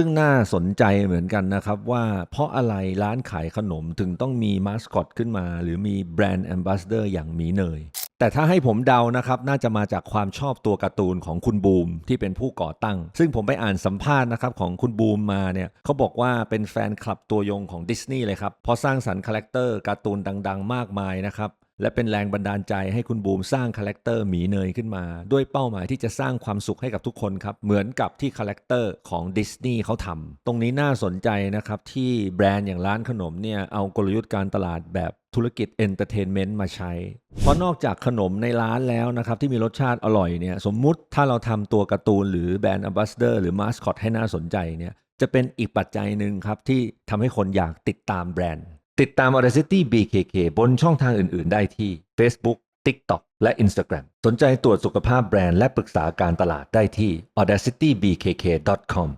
ซึ่งน่าสนใจเหมือนกันนะครับว่าเพราะอะไรร้านขายขนมถึงต้องมีมาสคอตขึ้นมา หรือมีแบรนด์แอมบาสเดอร์อย่างหมีเนย แต่ถ้าให้ผมเดานะครับ น่าจะมาจากความชอบตัวการ์ตูนของคุณบูมที่เป็นผู้ก่อตั้ง ซึ่งผมไปอ่านสัมภาษณ์นะครับของคุณบูมมาเนี่ยเขาบอกว่าเป็นแฟนคลับตัวยงของดิสนีย์เลยครับเพราะสร้างสรรค์คาแรคเตอร์การ์ตูนดัง ๆ มากมายนะครับ และเป็นแรงบันดาลใจให้คุณบูมสร้างคาแรคเตอร์หมีเนยขึ้นมา ด้วยเป้าหมายที่จะสร้างความสุขให้กับทุกคนครับ เหมือนกับที่คาแรคเตอร์ของดิสนีย์เขาทำตรงนี้น่าสนใจนะครับที่แบรนด์อย่างร้านขนมเนี่ยเอากลยุทธ์การตลาดแบบธุรกิจเอนเตอร์เทนเมนต์มาใช้ เพราะนอกจากขนมในร้านแล้วนะครับที่มีรสชาติอร่อยเนี่ยสมมุติถ้าเราทำตัวการ์ตูนหรือแบรนด์ a m b a s s a d o r หรือมาสคอตให้น่าสนใจเนี่ยจะเป็นอีกปัจจัยหนึ่งครับที่ทำให้คนอยากติดตามแบรนด์ ติดตาม Audacity BKK บนช่องทางอื่น ๆ ได้ที่ Facebook TikTok และ Instagram สนใจตรวจสุขภาพแบรนด์และปรึกษาการตลาดได้ที่ audacitybkk.com